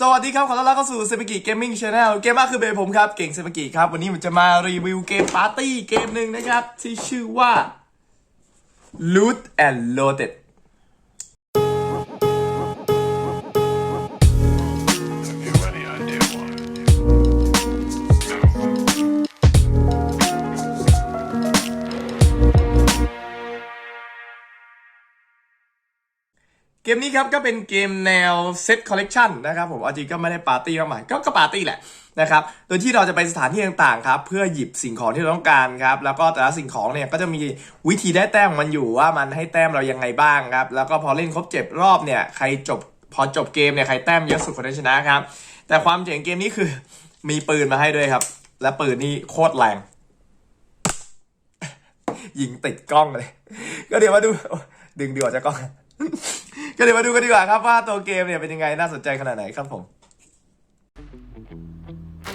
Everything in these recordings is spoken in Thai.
สวัสดีครับ ขอต้อนรับเข้าสู่เซมิกิเกมมิ่งชาแนลเกมมากคือเบย์ผมครับ เก่งเซมิกิครับ วันนี้ผมจะมารีวิวเกมปาร์ตี้เกมหนึ่งนะครับ ที่ชื่อว่า Loot and Loaded เกมนี้ครับก็เป็นเกมแนวเซตคอลเลกชันนะครับผมเอาจริงก็ไม่ได้ปาร์ตี้มากมายก็ก็ปาร์ตี้แหละนะครับ โดยที่เราจะไปสถานที่ต่างๆครับเพื่อหยิบสิ่งของที่เราต้องการครับแล้วก็แต่ละสิ่งของเนี่ยก็จะมีวิธีได้แต้มมันอยู่ว่ามันให้แต้มเรายังไงบ้างครับแล้วก็พอเล่นครบเจ็ดรอบเนี่ยใครจบพอจบเกมเนี่ยใครแต้มเยอะสุดคนนั้นชนะครับ แต่ความเจ๋งเกมนี้คือมีปืนมาให้ด้วยครับ และปืนนี่โคตรแรงยิงติดกล้องเลย ก็เดี๋ยวมาดูดึงดีออกจากกล้อง ก็เดี๋ยวมาดูกันดีกว่าครับว่าตัวเกมเนี่ยเป็นยังไงน่าสนใจขนาดไหนครับผม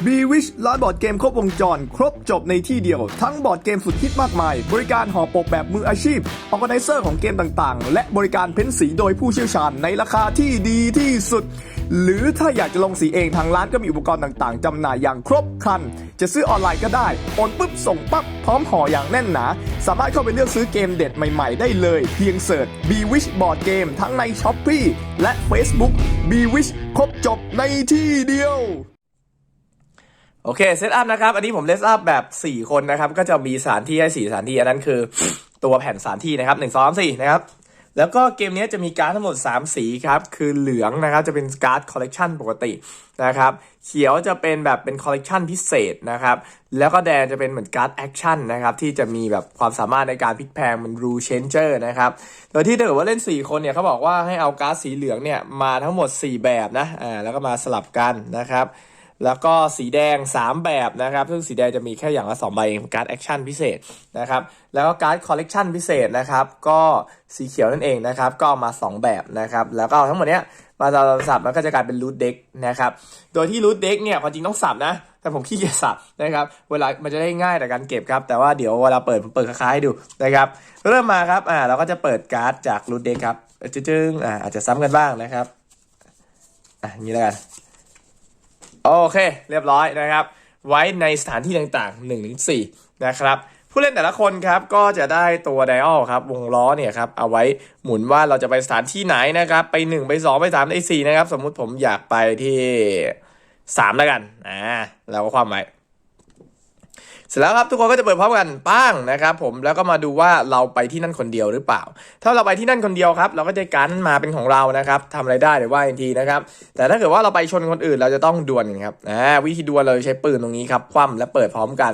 b w i s h ร้านบอร์ดเกมครบวงจร ครบจบในที่เดียว ทั้งบอร์ดเกมสุดฮิตมากมาย บริการห่อปกแบบมืออาชีพออแกไนเซอร์ของเกมต่างๆ และบริการเพ้นสีโดยผู้เชี่ยวชาญในราคาที่ดีที่สุด หรือถ้าอยากจะลงสีเองทางร้านก็มีอุปกรณ์ต่างๆจำหน่ายอย่างครบครัน จะซื้อออนไลน์ก็ได้โอนปุ๊บส่งปั๊บพร้อมห่ออย่างแน่นหนา สามารถเข้าไปเลือกซื้อเกมเด็ดใหม่ๆ ได้เลย เพียงเสิร์ช b w i s h Board Game ทั้งใน s h อ p e e และ Facebook b w i s h ครบจบในที่เดียวโอเคเซตอัพนะครับอันนี้ผมเลสอัพแบบ 4 คนนะครับ ก็จะมีสถานที่ให้ 4 สถานที่ อันนั้นคือตัวแผ่นสถานที่นะครับ 1 2 3 4 นะครับ แล้วก็เกมนี้จะมีการ์ดทั้งหมด 3 สีครับ คือเหลืองนะครับจะเป็นการ์ดคอลเลกชันปกตินะครับเขียวจะเป็นแบบเป็นคอลเลกชันพิเศษนะครับแล้วก็แดงจะเป็นเหมือนการ์ดแอคชั่นนะครับที่จะมีแบบความสามารถในการพลิกแพลงมันรูเชนเจอร์นะครับโดยที่ถ้าเกิดว่าเล่น 4 คนเนี่ยเขาบอกว่าให้เอาการ์ดสีเหลืองเนี่ยมาทั้งหมด 4 แบบนะอ่าแล้วก็มาสลับกันนะครับ แล้วก็สีแดง 3 แบบนะครับ ซึ่งสีแดงจะมีแค่อย่างละ2ใบเองการ์ดแอคชั่นพิเศษนะครับ แล้วก็การ์ดคอลเลกชันพิเศษนะครับ ก็สีเขียวนั่นเองนะครับ ก็เอามา 2 แบบนะครับ แล้วก็ทั้งหมดเนี้ยมาสับมันก็จะกลายเป็นรูทเด็กนะครับ โดยที่รูทเด็กเนี่ยความจริงต้องสับนะ แต่ผมขี้เกียจสับนะครับ เวลามันจะได้ง่ายแต่การเก็บครับ แต่ว่าเดี๋ยวเวลาเปิดผมเปิดคล้ายๆให้ดูนะครับ เริ่มมาครับ อ่า เราก็จะเปิดการ์ดจากรูทเด็กครับ จึ้งๆ อ่า อาจจะซ้ำกันบ้างนะครับ อะนี้แล้วกัน โอเค เรียบร้อยนะครับ ไว้ในสถานที่ต่างๆ1นถึงสนะครับผู้เล่นแต่ละคนครับก็จะได้ตัวไดอัลครับวงล้อเนี่ยครับเอาไว้หมุนว่าเราจะไปสถานที่ไหนนะครับไป 1 ไป 2 ไป 3 ไป4นะครับสมมุติผมอยากไปที่3แล้วกันอ่าเราก็ความไว้ เสร็จแล้วครับทุกคนก็จะเปิดพร้อมกันป้างนะครับผมแล้วก็มาดูว่าเราไปที่นั่นคนเดียวหรือเปล่า ถ้าเราไปที่นั่นคนเดียวครับ เราก็จะกันมาเป็นของเรานะครับทำอะไรได้เดี๋ยวว่าอีกทีนะครับแต่ถ้าเกิดว่าเราไปชนคนอื่นเราจะต้องดวลกันครับอ่าวิธีดวลเราใช้ปืนตรงนี้ครับคว่ำและเปิดพร้อมกัน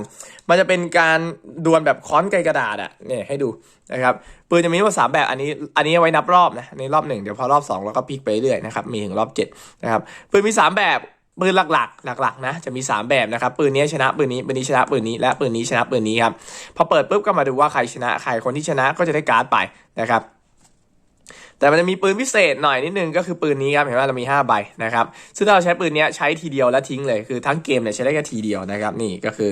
มันจะเป็นการดวลแบบค้อนไกลกระดาษอะเนี่ยให้ดูนะครับปืนจะมีทั้งหมดสามแบบอันนี้อันนี้ไว้นับรอบนะอันรอบหนึ่งเดี๋ยวพอรอบสองเราก็พลิกไปเรื่อยนะครับมีถึงรอบเจ็ดนะครับปืนมีสามแบบ ปืนหลักๆ หลัก ๆ นะ จะมี 3 แบบนะครับ ปืนนี้ชนะปืนนี้ ปืนนี้ชนะปืนนี้ และปืนนี้ชนะปืนนี้ครับ พอเปิดปุ๊บก็มาดูว่าใครชนะ ใครคนที่ชนะก็จะได้การ์ดไปนะครับ แต่มันจะมีปืนพิเศษหน่อยนิดนึงก็คือปืนนี้ครับ เห็นว่าเรามี 5 ใบนะครับ ซึ่งถ้าเราใช้ปืนนี้ใช้ทีเดียวแล้วทิ้งเลย คือทั้งเกมเนี่ยใช้ได้แค่ทีเดียวนะครับ นี่ก็คือ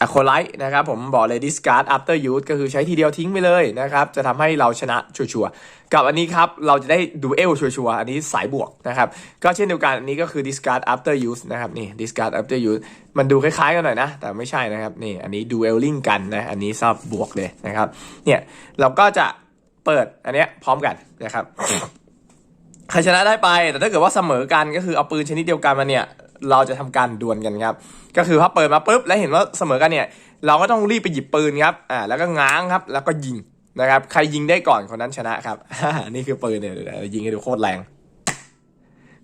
อะโคไลท์นะครับผมบอกเลย discard after use ก็คือใช้ทีเดียวทิ้งไปเลยนะครับ จะทำให้เราชนะชัวร์ๆกับอันนี้ครับ เราจะได้ดูเอลชัวร์ๆอันนี้สายบวกนะครับ ก็เช่นเดียวกันอันนี้ก็คือ discard after use นะครับ นี่ discard after use มันดูคล้ายๆกันหน่อยนะ แต่ไม่ใช่นะครับ นี่อันนี้ dueling กันนะ อันนี้ชอบบวกเลยนะครับ เนี่ย เราก็จะเปิดอันเนี้ยพร้อมกันนะครับใครชนะได้ไป แต่ถ้าเกิดว่าเสมอกันก็คือเอาปืนชนิดเดียวกันมาเนี่ย เราจะทำการดวลกันครับ ก็คือถ้าเปิดมาปุ๊บแล้วเห็นว่าเสมอกันเนี่ยเราก็ต้องรีบไปหยิบปืนครับอ่าแล้วก็ง้างครับแล้วก็ยิงนะครับใครยิงได้ก่อนคนนั้นชนะครับนี่คือปืนเนี่ยยิงให้ดูโคตรแรง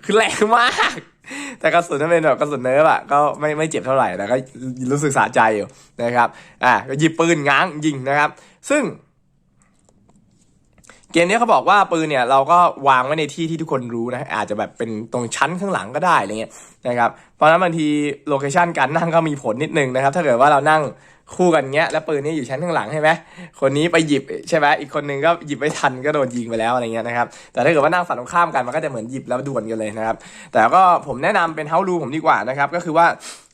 คือแรงมากแต่กระสุนถ้าเป็นแบบกระสุนเนิร์ฟอะก็ไม่ไม่เจ็บเท่าไหร่แต่ก็รู้สึกสะใจอยู่นะครับอ่าก็หยิบปืนง้างยิงนะครับ ซึ่ง เกมนี้เขาบอกว่าปืนเนี่ยเราก็วางไว้ในที่ที่ทุกคนรู้นะอาจจะแบบเป็นตรงชั้นข้างหลังก็ได้อะไรเงี้ยนะครับเพราะฉะนั้นบางทีโลเคชันการนั่งก็มีผลนิดนึงนะครับถ้าเกิดว่าเรานั่งคู่กันเงี้ยแล้วปืนนี่อยู่ชั้นข้างหลังใช่ไหมคนนี้ไปหยิบใช่ไหมอีกคนนึงก็หยิบไม่ทันก็โดนยิงไปแล้วอะไรเงี้ยนะครับแต่ถ้าเกิดว่านั่งฝั่งตรงข้ามกันมันก็จะเหมือนหยิบแล้วดวลกันเลยนะครับแต่ก็ผมแนะนำเป็นเฮารูผมดีกว่านะครับก็คือว่า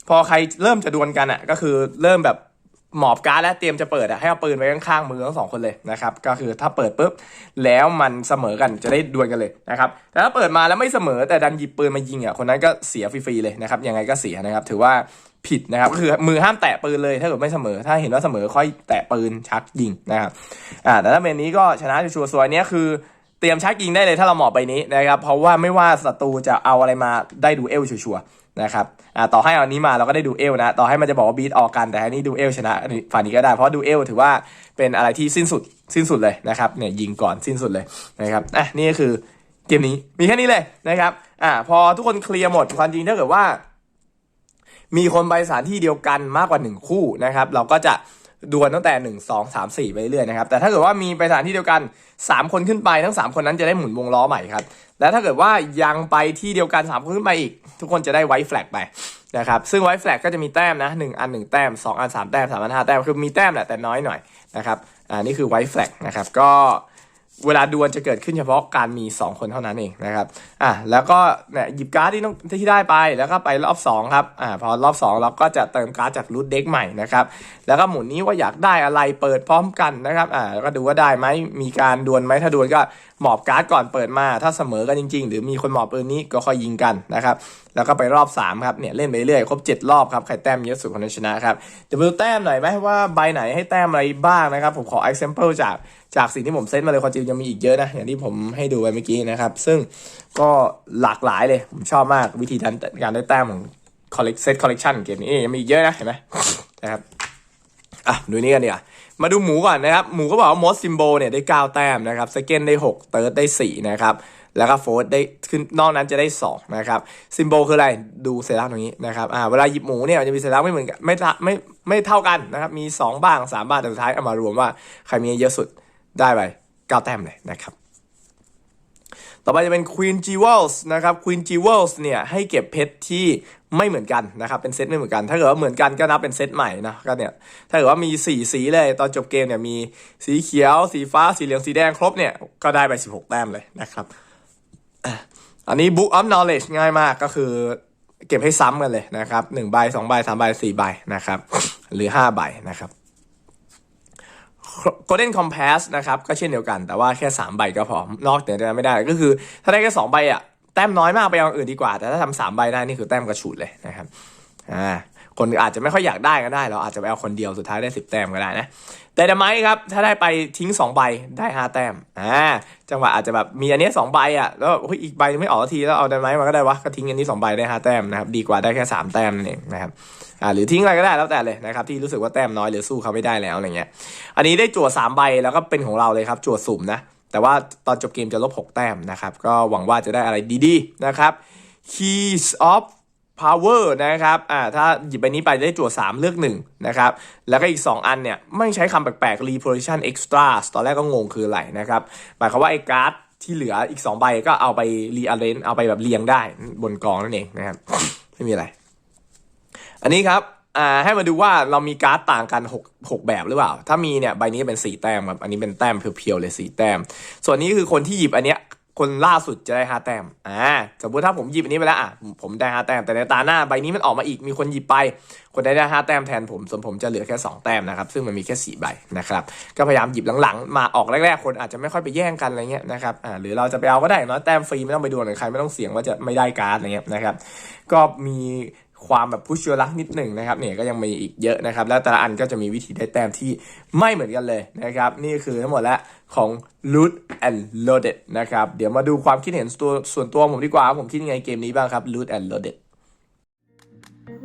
พอใครเริ่มจะดวลกันอะก็คือเริ่มแบบ หมอบการ์ดและเตรียมจะเปิดอะให้เอาปืนไว้ข้างๆมือทั้งสองคนเลยนะครับก็คือถ้าเปิดปุ๊บแล้วมันเสมอกันจะได้ดวลกันเลยนะครับแต่ถ้าเปิดมาแล้วไม่เสมอแต่ดันหยิบปืนมายิงอะคนนั้นก็เสียฟรีๆเลยนะครับยังไงก็เสียนะครับถือว่าผิดนะครับก็คือมือห้ามแตะปืนเลยถ้าเกิดไม่เสมอ ถ้าเห็นว่าเสมอค่อยแตะปืนชักยิงนะครับอ่าแต่ถ้าเมนนี้ก็ชนะชัวร์ๆส่วนอันเนี้ยคือเตรียมชักยิงได้เลยถ้าเราหมอบไปนี้นะครับเพราะว่าไม่ว่าศัตรูจะเอาอะไรมาได้ดูเอลชัวร์ๆ นะครับอ่าต่อให้เอาอันนี้มาเราก็ได้ดูเอลนะ ต่อให้มันจะบอกว่าบีทออกกันแต่อันนี้ดูเอลชนะฝ่ายนี้ก็ได้เพราะดูเอลถือว่าเป็นอะไรที่สิ้นสุดสิ้นสุดเลยนะครับเนี่ยยิงก่อนสิ้นสุดเลยนะครับอะนี่ก็คือเกมนี้มีแค่นี้เลยนะครับอ่าพอทุกคนเคลียร์หมดความจริงถ้าเกิดว่ามีคนไปสถานที่เดียวกันมากกว่า 1 คู่นะครับ เราก็จะ ดวลตั้งแต่ 1 2 3 4 ไปเรื่อยนะครับ แต่ถ้าเกิดว่ามีไปสถานที่เดียวกัน 3 คนขึ้นไปทั้ง 3 คนนั้นจะได้หมุนวงล้อใหม่ครับ และถ้าเกิดว่ายังไปที่เดียวกัน 3 คนขึ้นไปอีก ทุกคนจะได้ไวท์แฟลกไปนะครับ ซึ่งไวท์แฟลกก็จะมีแต้มนะ1อัน 1 แต้ม 2 อัน 3 แต้ม3อัน5แต้ม คือมีแต้มแหละแต่น้อยหน่อยนะครับ อ่า นี่คือไวท์แฟลกนะครับ ก็ เวลาดวลจะเกิดขึ้นเฉพาะการมี 2 คนเท่านั้นเองนะครับ อะแล้วก็เนี่ยหยิบการ์ดที่ต้องที่ได้ไปแล้วก็ไปรอบ2ครับ อ่าพอรอบ 2 เราก็จะเติมการ์ดจากรูทเด็กใหม่นะครับ แล้วก็หมุนนี้ว่าอยากได้อะไรเปิดพร้อมกันนะครับ อ่าแล้วก็ดูว่าได้ไหมมีการดวลไหมถ้าดวลก็หมอบการ์ดก่อนเปิดมา ถ้าเสมอกันจริงๆ หรือมีคนหมอบปืนนี้ก็ค่อยยิงกันนะครับ แล้วก็ไปรอบ 3 ครับ เนี่ยเล่นไปเรื่อยครบ 7 รอบครับ ใครแต้มเยอะสุดคนนั้นชนะครับจะมาดูแต้มหน่อยไหมว่าใบไหนให้แต้มอะไรบ้างนะครับ ผมขอ example จากจากสิ่งที่ผมเซตมาเลยความจริงยังมีอีกเยอะนะ อย่างที่ผมให้ดูไปเมื่อกี้นะครับ ซึ่งก็หลากหลายเลย ผมชอบมากวิธีการการได้แต้มของ collect set collection เกมนี้ยังมีอีกเยอะนะเห็นไหมนะครับอะดูนี่กันดีกว่า มาดูหมูก่อนนะครับ หมูก็บอกว่ามอสซิมโบเนี่ยได้ 9 แต้มนะครับสเกนได้ 6 เติร์ดได้ 4 นะครับ แล้วก็โฟร์ได้ขึ้นนอกนั้นจะได้ 2 นะครับซิมโบคืออะไร ดูเซรั่มตรงนี้นะครับอ่าเวลาหยิบหมูเนี่ยจะมีเซรั่มไม่เหมือนกันไม่ท่าไม่ไม่เท่ากันนะครับ มี 2 บ้าง 3 บ้างแต่สุดท้ายเอามารวมว่าใครมีเยอะสุดได้ไป9แต้มเลยนะครับ ต่อไปจะเป็น Queen Jewels นะครับ Queen Jewels เนี่ยให้เก็บเพชรที่ไม่เหมือนกันนะครับเป็นเซตไม่เหมือนกัน ถ้าเกิดว่าเหมือนกันก็นับเป็นเซตใหม่นะก็เนี่ยถ้าเกิดว่ามี 4 สีเลยตอนจบเกมเนี่ยมีสีเขียว สีฟ้าสีเหลืองสีแดงครบเนี่ยก็ได้ไป 16 แต้มเลยนะครับ อันนี้ Book of Knowledge ง่ายมากก็คือเก็บให้ซ้ำกันเลยนะครับ1ใบ2ใบ3ใบ4ใบนะครับหรือ 5 ใบนะครับ Golden Compass นะครับก็เช่นเดียวกันแต่ว่าแค่ 3 ใบก็พอนอกจากนั้นไม่ได้ก็คือ ถ้าได้แค่2ใบอะแต้มน้อยมากไปเอาอื่นดีกว่า แต่ถ้าทำสามใบได้นี่คือแต้มกระฉูดเลยนะครับอ่าคนอาจจะไม่ค่อยอยากได้ก็ได้ เราอาจจะไปเอาคนเดียวสุดท้ายได้ 10 แต้มก็ได้นะแต่ดไมครับ ถ้าได้ไปทิ้ง 2 ใบได้ 5 แต้มอ่าจังหวะอาจจะแบบมีอันนี้2ใบอะแล้วอีกใบไม่ออกทีแล้วเอาดไมมาก็ได้วะก็ทิ้งอันนี้2ใบได้ 5 แต้มนะครับดีกว่าได้แค่ 3 แต้มนั่นเองนะครับ อ่าหรือทิ้งอะไรก็ได้แล้วแต่เลยนะครับที่รู้สึกว่าแต้มน้อยหรือสู้เขาไม่ได้แล้วอะไรเงี้ย อันนี้ได้จั่ว3ใบแล้วก็เป็นของเราเลยครับจั่วสุ่มนะแต่ว่าตอนจบเกมจะลบ 6 แต้มนะครับ ก็หวังว่าจะได้อะไรดีๆนะครับ Keys of Power นะครับอ่าถ้าหยิบใบนี้ไปได้จั่ว3 เลือก1นะครับ แล้วก็อีก 2 อันเนี่ย ไม่ใช้คำแปลกๆ Reposition Extra ตอนแรกก็งงคืออะไรนะครับ หมายความว่าไอ้การ์ดที่เหลืออีก 2 ใบก็เอาไป rearrange เอาไปแบบเรียงได้บนกองนั่นเองนะครับ ไม่มีอะไร อันนี้ครับอ่าให้มาดูว่าเรามีการ์ดต่างกัน6 6แบบหรือเปล่า ถ้ามีเนี่ยใบนี้เป็น4แต้มครับ อันนี้เป็นแต้มเพียวๆเลย4แต้ม ส่วนนี้คือคนที่หยิบอันเนี้ยคนล่าสุดจะได้5แต้ม อ่า สมมติถ้าผมหยิบอันนี้ไปแล้วอะ ผมได้5แต้ม แต่ในตาหน้าใบนี้มันออกมาอีก มีคนหยิบไป คนได้ได้5แต้มแทนผม ส่วนผมจะเหลือแค่ 2 แต้มนะครับ ซึ่งมันมีแค่ 4 ใบนะครับ ก็พยายามหยิบหลังๆ มาออกแรกๆ คนอาจจะไม่ค่อยไปแย่งกันอะไรเงี้ยนะครับ อ่า หรือเราจะไปเอาก็ได้อย่างน้อยแต้มฟรีไม่ต้องไปดวลกับใครไม่ต้องเสี่ยงว่าจะไม่ได้การ์ดอะไรเงี้ยนะครับ ก็มี ความแบบพุชชัวรักนิดหนึ่งนะครับเนี่ยก็ยังมีอีกเยอะนะครับ แล้วแต่ละอันก็จะมีวิธีได้แต้มที่ไม่เหมือนกันเลยนะครับ นี่คือทั้งหมดแล้วของ Loot and Loaded นะครับ เดี๋ยวมาดูความคิดเห็นตัวส่วนตัวผมดีกว่า ผมคิดยังไงเกมนี้บ้างครับ Loot and Loaded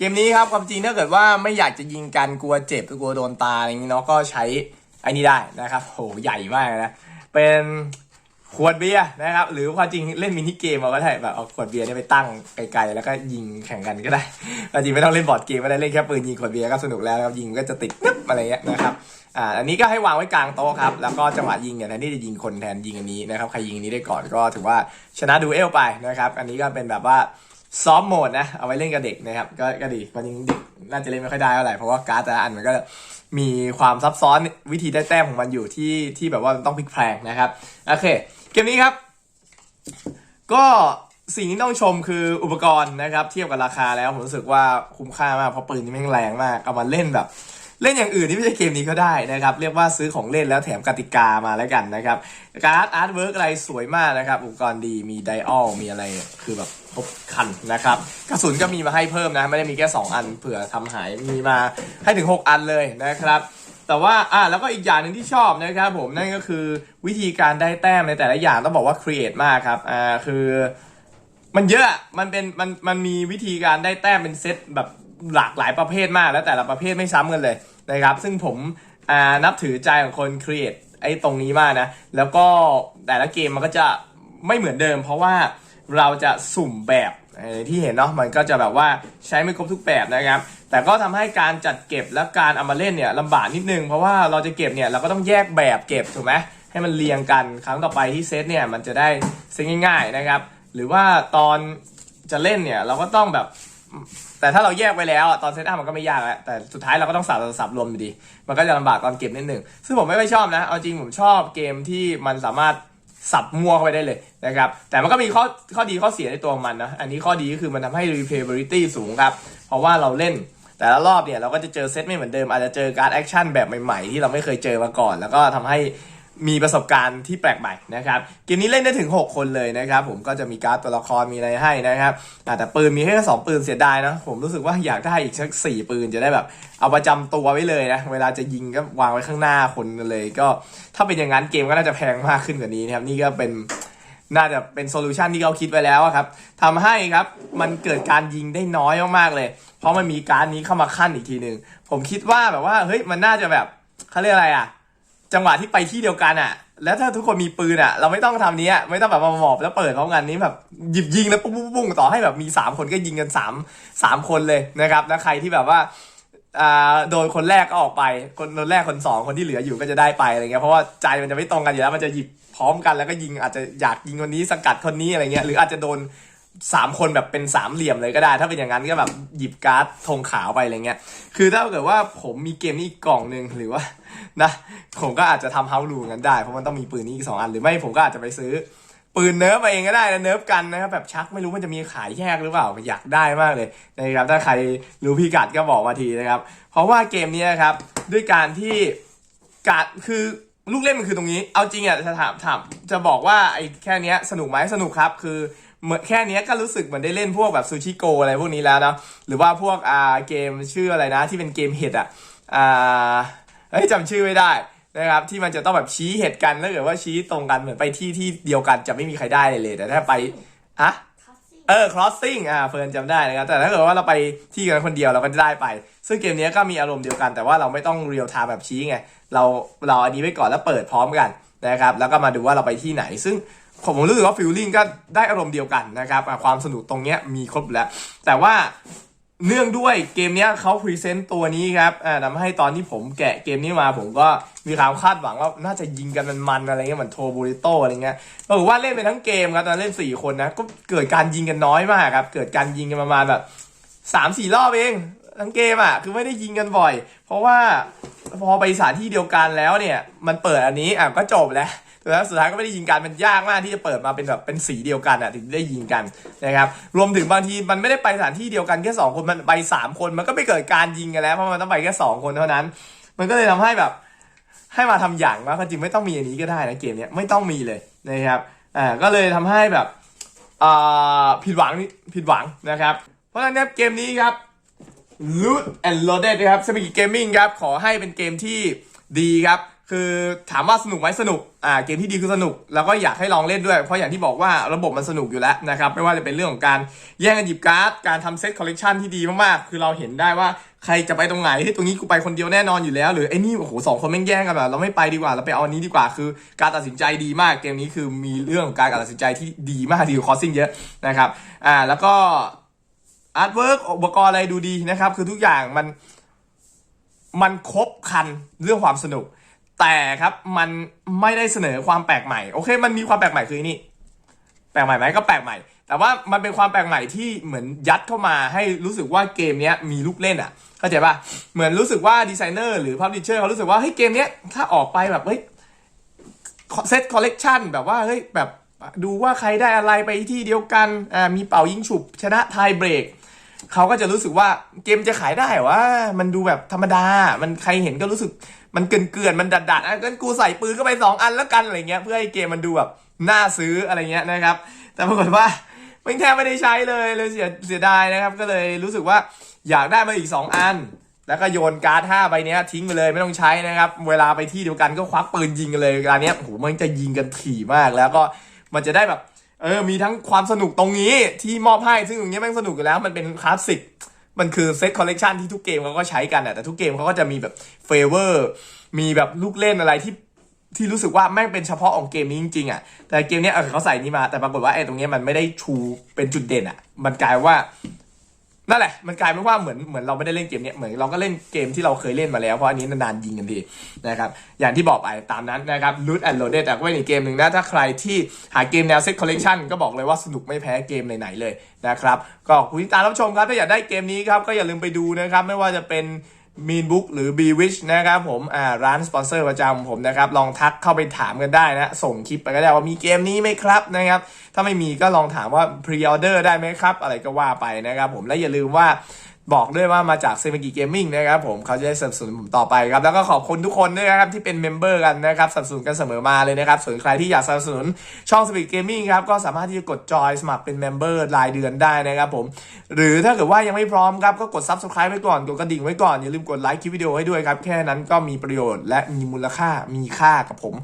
เกมนี้ครับความจริงถ้าเกิดว่าไม่อยากจะยิงกันกลัวเจ็บหรือกลัวโดนตาอะไรอย่างนี้เนาะก็ใช้ไอ้นี้ได้นะครับโหใหญ่มากนะเป็นขวดเบียร์นะครับ หรือความจริงเล่นมินิเกมเอาก็ได้แบบเอาขวดเบียร์เนี่ยไปตั้งไกลๆแล้วก็ยิงแข่งกันก็ได้ความจริงไม่ต้องเล่นบอร์ดเกมก็ได้เล่นแค่ปืนยิงขวดเบียร์ก็สนุกแล้วครับยิงก็จะติดนึบอะไรเงี้ยนะครับอ่าอันนี้ก็ให้วางไว้กลางโต๊ะครับแล้วก็จังหวะยิงเนี่ยแทนที่จะยิงคนแทนยิงอันนี้นะครับใครยิงอันนี้ได้ก่อนก็ถือว่าชนะดูเอลไปนะครับ อันนี้ก็เป็นแบบว่า ซ้อมโหมดนะ เอาไว้เล่นกับเด็กนะครับ ก็ก็ดีวามจริงเด็กน่าจะเล่นไม่ค่อยได้เท่าไหร่ เพราะว่าการ์ดแต่ละอันมันก็มีความซับซ้อนวิธีได้แต้มของมันอยู่ที่ที่แบบว่ามันต้องพลิกแพลงนะครับ โอเค เกมนี้ครับ ก็สิ่งที่ต้องชมคืออุปกรณ์นะครับ เทียบกับราคาแล้วผมรู้สึกว่าคุ้มค่ามากเพราะปืนนี่แม่งแรงมาก เอามาเล่นแบบ เล่นอย่างอื่นที่ไม่ใช่เกมนี้ก็ได้นะครับ เรียกว่าซื้อของเล่นแล้วแถมกติกามาแล้วกันนะครับ การ์ดอาร์ตเวิร์กอะไรสวยมากนะครับ อุปกรณ์ดีมีไดออลมีอะไรคือแบบครบคันนะครับ กระสุนก็มีมาให้เพิ่มนะ ไม่ได้มีแค่ 2 อันเผื่อทำหายมีมาให้ถึง 6 อันเลยนะครับแต่ว่า อ่า แล้วก็อีกอย่างหนึ่งที่ชอบนะครับผม นั่นก็คือวิธีการได้แต้มในแต่ละอย่างต้องบอกว่าครีเอทมากครับ อ่า คือ มันเยอะ มันเป็น มัน มันมีวิธีการได้แต้มเป็นเซตแบบหลากหลายประเภทมาก แล้วแต่ละประเภทไม่ซ้ำกันเลย นะครับ ซึ่งผมนับถือใจของคนครีเอทไอ้ตรงนี้มากนะ แล้วก็แต่ละเกมมันก็จะไม่เหมือนเดิม เพราะว่าเราจะสุ่มแบบที่เห็นเนาะมันก็จะแบบว่าใช้ไม่ครบทุกแบบนะครับ แต่ก็ทำให้การจัดเก็บและการเอามาเล่นเนี่ยลำบากนิดนึง เพราะว่าเราจะเก็บเนี่ยเราก็ต้องแยกแบบเก็บถูกไหมให้มันเรียงกันครั้งต่อไปที่เซตเนี่ยมันจะได้เซตง่าย ๆนะครับ หรือว่าตอนจะเล่นเนี่ยเราก็ต้องแบบ แต่ถ้าเราแยกไปแล้วอะตอนเซตอัพมันก็ไม่ยากแล้วแต่สุดท้ายเราก็ต้องสับสับรวมอยู่ดี มันก็จะลำบากตอนเก็บนิดนึงซึ่งผมไม่ค่อยชอบนะ เอาจริงผมชอบเกมที่มันสามารถสับมั่วเข้าไปได้เลยนะครับ แต่มันก็มีข้อข้อดีข้อเสียในตัวมันนะ อันนี้ข้อดีก็คือมันทำให้ replayability สูงครับ เพราะว่าเราเล่นแต่ละรอบเนี่ยเราก็จะเจอเซตไม่เหมือนเดิม อาจจะเจอการ์ดแอคชั่นแบบใหม่ๆ ที่เราไม่เคยเจอมาก่อน แล้วก็ทำให้ มีประสบการณ์ที่แปลกใหม่นะครับเกมนี้เล่นได้ถึง 6 คนเลยนะครับผมก็จะมีการ์ดตัวละครมีอะไรให้นะครับแต่ปืนมีแค่สองปืนเสียดายนะผมรู้สึกว่าอยากได้อีกสักสี่ปืนจะได้แบบ เอาประจำตัวไว้เลยนะเวลาจะยิงก็วางไว้ข้างหน้าคนเลย ก็ถ้าเป็นอย่างนั้นเกมก็น่าจะแพงมากขึ้นกว่านี้นะครับนี่ก็เป็นน่าจะเป็นโซลูชันที่เขาคิดไว้แล้วครับทำให้ครับมันเกิดการยิงได้น้อยมากๆเลย เพราะมันมีการดนี้เข้ามาขั้นอีกทีหนึ่งผมคิดว่าแบบว่าเฮ้ยมันน่าจะแบบเขาเรียกอะไรอะ จังหวะที่ไปที่เดียวกันอะ แล้วถ้าทุกคนมีปืนอะ เราไม่ต้องทำนี้ไม่ต้องแบบมาหมอบแล้วเปิดพร้อมกันนี้แบบหยิบยิงแล้วปุ้งปุ้งปุ้งต่อให้แบบมี3คนก็ยิงกัน3 3คนเลยนะครับแล้วใครที่แบบว่าอ่าโดนคนแรกก็ออกไป คนคนแรกคนสองคนที่เหลืออยู่ก็จะได้ไปอะไรเงี้ยเพราะว่าใจมันจะไม่ตรงกันอยู่แล้วมันจะหยิบพร้อมกันแล้วก็ยิงอาจจะอยากยิงคนนี้สกัดคนนี้อะไรเงี้ยหรืออาจจะโดน สามคนแบบเป็นสามเหลี่ยมเลยก็ได้ ถ้าเป็นอย่างนั้นก็แบบหยิบการ์ดธงขาวไปอะไรเงี้ยคือถ้าเกิดว่าผมมีเกมนี้อีกกล่องหนึ่งหรือว่านะผมก็อาจจะทำเฮาลูกันได้เพราะมันต้องมีปืนนี้อีกสองอันหรือไม่ผมก็อาจจะไปซื้อ ปืนเนิร์ฟเองก็ได้นะเนิร์ฟกันนะครับแบบชักไม่รู้มันจะมีขายแยกหรือเปล่าอยากได้มากเลยนะครับถ้าใครรู้พิกัดก็บอกมาทีนะครับ เพราะว่าเกมนี้นะครับด้วยการที่การคือลูกเล่นมันคือตรงนี้ เอาจริงอะจะถามถามจะบอกว่าไอ้แค่นี้สนุกไหมสนุกครับคือ เหมือนแค่เนี้ยก็รู้สึกเหมือนได้เล่นพวกแบบซูชิโกอะไรพวกนี้แล้วเนาะหรือว่าพวกอ่าเกมชื่ออะไรนะ ที่เป็นเกมเห็ดอะอ่าเฮ้ยจำชื่อไม่ได้นะครับที่มันจะต้องแบบชี้เห็ดกันแล้วเกิดว่าชี้ตรงกันเหมือนไปที่ที่เดียวกันจะไม่มีใครได้เลยเลยแต่ถ้าไปอะเออ crossing อ่าเฟิร์นจำได้นะครับแต่ถ้าเกิดว่าเราไปที่กันคนเดียวเราก็จะได้ไป ซึ่งเกมนี้ก็มีอารมณ์เดียวกัน แต่ว่าเราไม่ต้องเรียลไทม์แบบชี้ไงเราเราอันนี้ไว้ก่อนแล้วเปิดพร้อมกันนะครับแล้วก็มาดูว่าเราไปที่ไหน ซึ่ง ผมรู้สึกว่าฟิลลิ่งก็ได้อารมณ์เดียวกันนะครับความสนุกตรงเนี้ยมีครบแล้ว แต่ว่าเนื่องด้วยเกมนี้เขาพรีเซนต์ตัวนี้ครับทำให้ตอนที่ผมแกะเกมนี้มาผมก็มีความคาดหวังว่าน่าจะยิงกันมันๆอะไรเงี้ยเหมือนโทบูริโตอะไรเงี้ยปรากฏว่าเล่นไปทั้งเกมครับตอนเล่นสี่คนนะ ก็เกิดการยิงกันน้อยมากครับ เกิดการยิงกันประมาณแบบสามสี่รอบเอง ทั้งเกมอะ คือไม่ได้ยิงกันบ่อย เพราะว่าพอไปสถานที่เดียวกันแล้วเนี่ย มันเปิดอันนี้อะก็จบแล้ว แต่แล้วสุดท้ายก็ไม่ได้ยิงกันมันยากมากที่จะเปิดมาเป็นแบบเป็นสีเดียวกันอะถึงได้ยิงกันนะครับรวมถึงบางทีมันไม่ได้ไปสถานที่เดียวกันแค่สองคนมันไปสามคนมันก็ไม่เกิดการยิงกันแล้วเพราะมันต้องไปแค่สองคนเท่านั้น มันก็เลยทำให้แบบให้มาทำอย่างว่าจริงไม่ต้องมีอันนี้ก็ได้นะเกมเนี้ยไม่ต้องมีเลยนะครับอ่าก็เลยทำให้แบบอ่าผิดหวังนิผิดหวังนะครับ เพราะฉะนั้นเกมนี้ครับ Loot and Loaded นะครับสมิกิเกมมิ่งครับ ขอให้เป็นเกมที่ดีครับ คือถามว่าสนุกไหมสนุก อ่า เกมที่ดีคือสนุก แล้วก็อยากให้ลองเล่นด้วย เพราะอย่างที่บอกว่าระบบมันสนุกอยู่แล้วนะครับ ไม่ว่าจะเป็นเรื่องของการแย่งกันหยิบการ์ด การทำเซตคอลเลกชันที่ดีมากๆ คือเราเห็นได้ว่าใครจะไปตรงไหนที่ตรงนี้กูไปคนเดียวแน่นอนอยู่แล้ว หรือไอ้นี่โอ้โหสองคนแม่งแย่งกันแบบเราไม่ไปดีกว่า เราไปเอาอันนี้ดีกว่า คือการตัดสินใจดีมาก เกมนี้คือมีเรื่องของการตัดสินใจที่ดีมากดีกว่าคอสซิ่งเยอะนะครับ อ่า แล้วก็อาร์ตเวิร์กอุปกรณ์อะไรดูดีนะครับ คือทุกอย่างมันมันครบคันเรื่องความสนุก แต่ครับมันไม่ได้เสนอความแปลกใหม่โอเค มันมีความแปลกใหม่คือนนี่ แปลกใหม่ไหมก็แปลกใหม่ แต่ว่ามันเป็นความแปลกใหม่ที่เหมือนยัดเข้ามาให้รู้สึกว่าเกมเนี้ยมีลูกเล่นอะเข้าใจป่ะเหมือนรู้สึกว่าดีไซเนอร์หรือพับลิเชอร์เขารู้สึกว่าเฮ้ยเกมเนี้ยถ้าออกไปแบบเฮ้ยเซตคอลเลกชันแบบว่าเฮ้ยแบบดูว่าใครได้อะไรไปที่เดียวกันอ่ามีเป่ายิงฉุบ ชนะไทยเบรกเขาก็จะรู้สึกว่าเกมจะขายได้เหรอวะมันดูแบบธรรมดา มันใครเห็นก็รู้สึก มันเกินเกินมันดัดดัดอะงั้นกูใส่ปืนเข้าไปสองอันแล้วกันอะไรเงี้ยเพื่อให้เกมมันดูแบบน่าซื้ออะไรเงี้ยนะครับ แต่ปรากฏว่าไม่แทบไม่ได้ใช้เลยเลยเสียเสียดายนะครับ ก็เลยรู้สึกว่าอยากได้มาอีก 2 อัน แล้วก็โยนการ์ด5ใบเนี้ยทิ้งไปเลยไม่ต้องใช้นะครับ เวลาไปที่เดียวกันก็ควักปืนยิงกันเลยการเนี้ยโอ้โหมันจะยิงกันถี่มากแล้วก็มันจะได้แบบเออมีทั้งความสนุกตรงนี้ที่มอบให้ซึ่งตรงนี้แม่งสนุกอยู่แล้วมันเป็นคลาสสิก มันคือเซตคอลเลกชันที่ทุกเกมเขาก็ใช้กันอะแต่ทุกเกมเขาก็จะมีแบบเฟเวอร์มีแบบลูกเล่นอะไรที่ที่รู้สึกว่าแม่งเป็นเฉพาะของเกมนี้จริงๆอะแต่เกมเนี้ยเออเขาใส่นี่มา แต่ปรากฏว่าไอ้ตรงเนี้ยมันไม่ได้ชูเป็นจุดเด่นอะ มันกลายว่า นั่นแหละมันกลายเป็นว่าเหมือนเหมือนเราไม่ได้เล่นเกมเนี้ยเหมือนเราก็เล่นเกมที่เราเคยเล่นมาแล้วเพราะอันนี้นานๆยิงกันทีนะครับอย่างที่บอกไปตามนั้นนะครับ Loot and Loaded ก็เป็นอีกเกมหนึ่งนะถ้าใครที่หาเกมแนวเซ็ตคอลเลกชันก็บอกเลยว่าสนุกไม่แพ้เกมไหนๆเลยนะครับก็คุณตามรับชมครับถ้าอยากได้เกมนี้ครับก็อย่าลืมไปดูนะครับไม่ว่าจะเป็น มีนบุ๊กหรือ b w i s h นะครับผมอ่าร้านสปอนเซอร์ประจำของผมนะครับ ลองทักเข้าไปถามกันได้นะ ส่งคลิปไปก็ได้ว่ามีเกมนี้ไหมครับนะครับ ถ้าไม่มีก็ลองถามว่าพรีออเดอร์ได้ไหมครับ อะไรก็ว่าไปนะครับผมและอย่าลืมว่า บอกด้วยว่ามาจากเซมิกิเกมมิ่งนะครับผมเขาจะได้สนับสนุนผมต่อไปครับ แล้วก็ขอบคุณทุกคนด้วยนะครับ ที่เป็นเมมเบอร์กันนะครับสนับสนุนกันเสมอมาเลยนะครับ ส่วนใครที่อยากสนับสนุนช่อง Semic Gaming ครับ ก็สามารถที่จะกดจอยสมัครเป็นเมมเบอร์รายเดือนได้นะครับผม หรือถ้าเกิดว่ายังไม่พร้อมครับ ก็กด Subscribe ไว้ก่อน กดกระดิ่งไว้ก่อน อย่าลืมกดไลค์คลิปวิดีโอให้ด้วยครับ แค่นั้นก็มีประโยชน์และมีมูลค่ามีค่ากับผม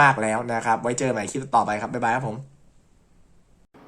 มาก ๆแล้วนะครับ ไว้เจอใหม่คลิปต่อไปครับบ๊ายบายครับผม